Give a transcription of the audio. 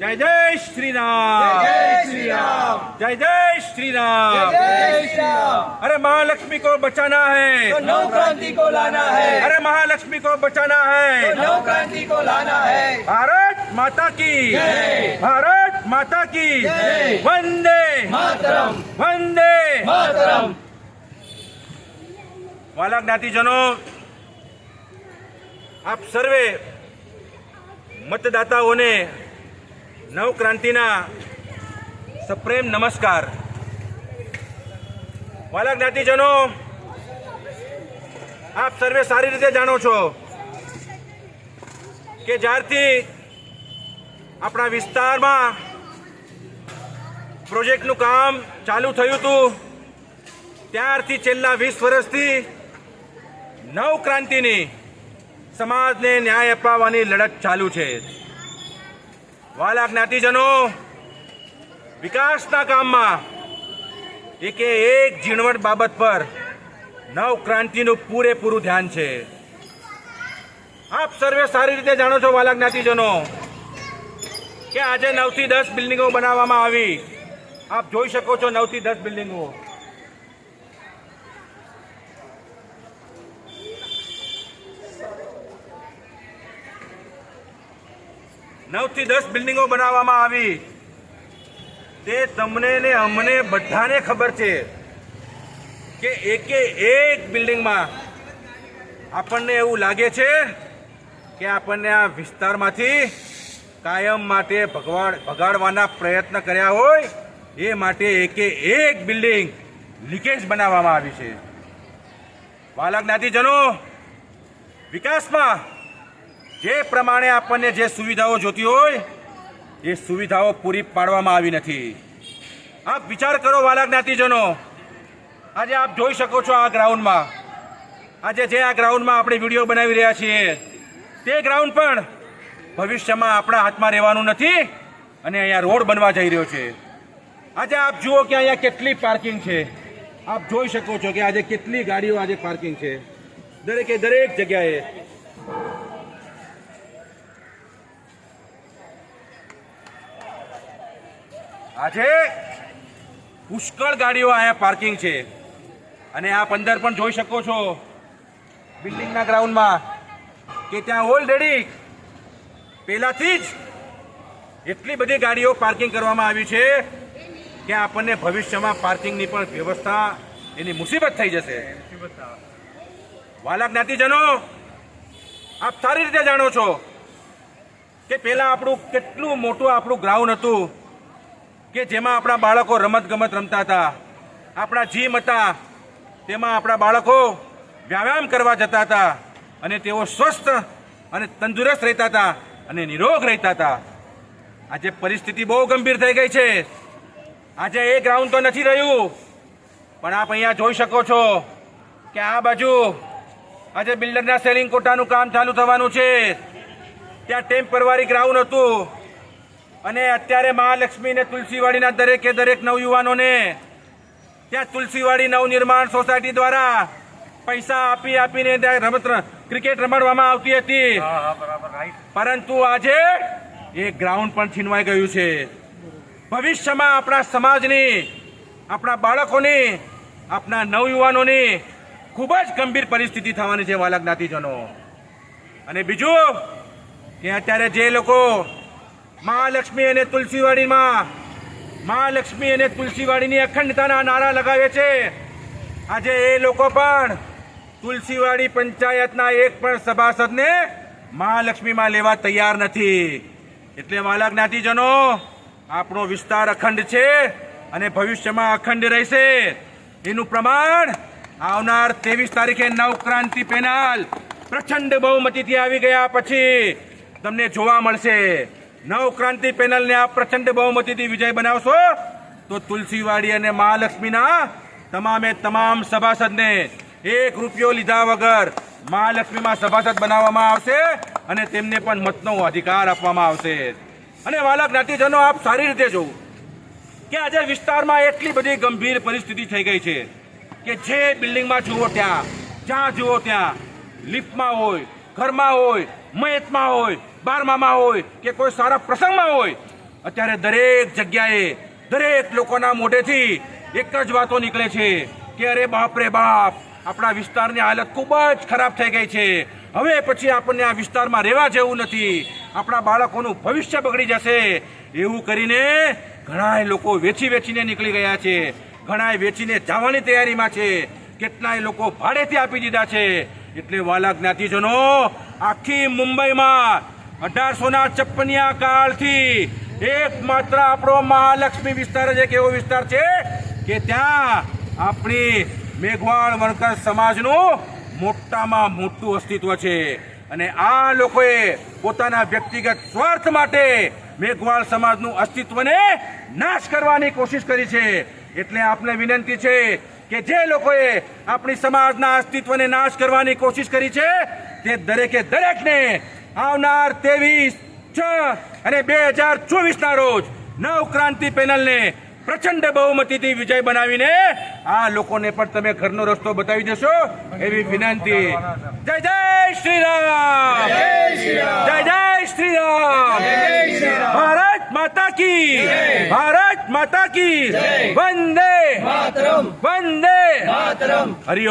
જય જય શ્રી રામ जय श्री राम जय जय श्री राम जय श्री राम अरे महालक्ष्मी को बचाना तो है नव क्रांति को लाना है अरे महालक्ष्मी को बचाना तो है नव क्रांति को लाना है भारत माता की जय। भारत माता की जय। वंदे मातरम वंदे मातरम વાલા જ્ઞાતિજનો આપ સર્વે મતદાતાઓને નવક્રાંતિના સપ્રેમ નમસ્કાર. વાલા જ્ઞાતિજનો, આપ સર્વે સારી રીતે જાણો છો કે જ્યારથી આપણા વિસ્તારમાં પ્રોજેક્ટનું કામ ચાલુ થયું હતું, ત્યારથી છેલ્લા વીસ વર્ષથી નવ ક્રાંતિની સમાજને ન્યાય અપાવવાની લડત ચાલુ છે. વાલા જ્ઞાતિજનો, વિકાસના કામમાં એકે એક ઝીણવટ બાબત પર નવ ક્રાંતિનું પૂરેપૂરું ધ્યાન છે. આપ સર્વે સારી રીતે જાણો છો વાલા જ્ઞાતિજનો, કે આજે નવથી દસ બિલ્ડિંગો બનાવવામાં આવી. આપ જોઈ શકો છો નવથી દસ બિલ્ડિંગો. નવથી દસ બિલ્ડિંગો બનાવવામાં આવી. તે તમને ને અમને બધાને ખબર છે કે એકે એક બિલ્ડિંગમાં આપણને એવું લાગે છે કે આપણને આ વિસ્તારમાંથી કાયમ માટે ભગવાડ ભગાડવાના પ્રયત્ન કર્યા હોય, એ માટે એકે એક બિલ્ડિંગ લીકેજ બનાવવામાં આવી છે. વાલા જ્ઞાતિજનો, વિકાસમાં જે પ્રમાણે આપણને જે સુવિધાઓ જોતી હોય, એ સુવિધાઓ પૂરી પાડવામાં આવી નથી. આપ વિચાર કરો વાલા જ્ઞાતિજનો, આજે આપ જોઈ શકો છો આ ગ્રાઉન્ડમાં. આજે જે આ ગ્રાઉન્ડમાં આપણે વીડિયો બનાવી રહ્યા છીએ, તે ગ્રાઉન્ડ પણ ભવિષ્યમાં આપણા હાથમાં રહેવાનું નથી અને અહીંયા રોડ બનવા જઈ રહ્યો છે. આજે આપ જુઓ કે અહીંયા કેટલી પાર્કિંગ છે. આપ જોઈ શકો છો કે આજે કેટલી ગાડીઓ આજે પાર્કિંગ છે. દરેકે દરેક જગ્યાએ આજે પુષ્કળ ગાડીઓ અહીંયા પાર્કિંગ છે. અને આપ અંદર પણ જોઈ શકો છો. બિલ્ડિંગના ગ્રાઉન્ડમાં કે ત્યાં ઓલરેડી પહેલાથી જ એટલી બધી ગાડીઓ પાર્કિંગ કરવામાં આવી છે કે આપણને ભવિષ્યમાં પાર્કિંગની પણ વ્યવસ્થા એની મુસીબત થઈ જશે. વાલા જ્ઞાતિજનો, આપ સારી રીતે જાણો છો કે પહેલાં આપણું કેટલું મોટું આપણું ગ્રાઉન્ડ હતું. કે જેમાં આપણા બાળકો રમત ગમત રમતા હતા. આપણા જીમ હતા. તેમાં આપણા બાળકો વ્યાયામ કરવા જતા હતા. અને તેઓ સ્વસ્થ અને તંદુરસ્ત રહેતા હતા અને નિરોગ રહેતા હતા. આજે પરિસ્થિતિ બહુ ગંભીર થઈ ગઈ છે. આજે એ ગ્રાઉન્ડ તો નથી રહ્યું. પણ આપ અહીંયા જોઈ શકો છો કે આ બાજુ આજે બિલ્ડરના સેલિંગ કોટાનું કામ ચાલુ થવાનું છે. ત્યાં ટેમ્પરવારી ગ્રાઉન્ડ હતું. અને અત્યારે મહાલક્ષ્મી ને તુલસીવાડીના દરેકે દરેક નવયુવાનોને ત્યાં તુલસીવાડી નવનિર્માણ સોસાયટી દ્વારા પૈસા આપી આપીને ત્યાં રમત ક્રિકેટ રમાડવામાં આવતી હતી. પરંતુ આજે એ ગ્રાઉન્ડ પણ છીનવાઈ ગયું છે. ભવિષ્યમાં આપણા સમાજની આપણા બાળકોની આપણા નવયુવાનોની ખૂબ જ ગંભીર પરિસ્થિતિ થવાની છે વાલા જ્ઞાતિજનો. અને બીજું કે અત્યારે જે લોકો મહાલક્ષ્મી અને તુલસીવાડીમાં. મહાલક્ષ્મી અને તુલસીવાડીની અખંડતાના નારા લગાવે છે. આજે એ લોકો પણ તુલસીવાડી પંચાયતના એક પણ સભાસદને મહાલક્ષ્મીમાં લેવા તૈયાર નથી. એટલે વાલા જ્ઞાતિજનો, આપણો વિસ્તાર અખંડ છે અને ભવિષ્યમાં અખંડ રહેશે. એનું પ્રમાણ આવનાર ત્રેવીસ તારીખે નવ ક્રાંતિ પેનલ પ્રચંડ બહુમતીથી આવી ગયા પછી તમને જોવા મળશે. નવ ક્રાંતિ પેનલને આ પ્રચંડ બહુમતીથી વિજય બનાવશો, તો તુલસીવાડી અને મહાલક્ષ્મીના તમામે તમામ સભાસદને એક રૂપિયો લીધા વગર મહાલક્ષ્મીમાં સભાસદ બનાવવામાં આવશે અને તેમને પણ મતનો અધિકાર આપવામાં આવશે. અને વાલા જ્ઞાતિજનો, આપ સારી રીતે જોવું કે આજે વિસ્તારમાં એટલી બધી ગંભીર પરિસ્થિતિ થઈ ગઈ છે કે જે બિલ્ડિંગમાં જુઓ ત્યાં, જ્યાં જુઓ ત્યાં, લિફ્ટમાં હોય, ઘરમાં હોય મયતમાં હોય, બારમામાં હોય કે કોઈ સારા પ્રસંગમાં હોય, અત્યારે દરેક જગ્યાએ દરેક લોકોના મોઢેથી એક જ વાતો નીકળે છે કે અરે બાપ રે બાપ, આપણા વિસ્તારની હાલત ખૂબ જ ખરાબ થઈ ગઈ છે. હવે પછી આપણને આ વિસ્તારમાં રહેવા જેવું નથી. આપણા બાળકોનું ભવિષ્ય બગડી જશે. એવું કરીને ઘણાય લોકો વેચી વેચીને નીકળી ગયા છે. ઘણાય વેચીને જવાની તૈયારીમાં છે. કેટલાય લોકો ભાડેથી આપી દીધા છે. એટલે વાલા જ્ઞાતિજનો, આખી મુંબઈમાં અઢારસો ના છપ્પનિયા કાળથી એકમાત્ર આપણો મહાલક્ષ્મી વિસ્તાર જ એક એવો વિસ્તાર છે કે ત્યાં આપણી મેઘવાળ વણકર સમાજનું મોટામાં મોટું અસ્તિત્વ છે. અને આ લોકોએ પોતાના વ્યક્તિગત સ્વાર્થ માટે મેઘવાળ સમાજનું અસ્તિત્વને નાશ કરવાની કોશિશ કરી છે. એટલે આપને વિનંતી છે કે જે લોકોએ આપણી સમાજના અસ્તિત્વને નાશ કરવાની કોશિશ કરી છે તે દરેકે દરેકને આવનાર ત્રેવીસ છ અને બે હજાર ચોવીસના રોજ નવ ક્રાંતિ પેનલને પ્રચંડ બહુમતીથી વિજય બનાવીને આ લોકોને પણ તમે ઘરનો રસ્તો બતાવી દેશો એવી વિનંતી. જય જય શ્રી રામ જય જય શ્રી રામ ભારત માતા કી! ભારત માતા કી! વંદે માતરમ. વંદે માતરમ. હરિ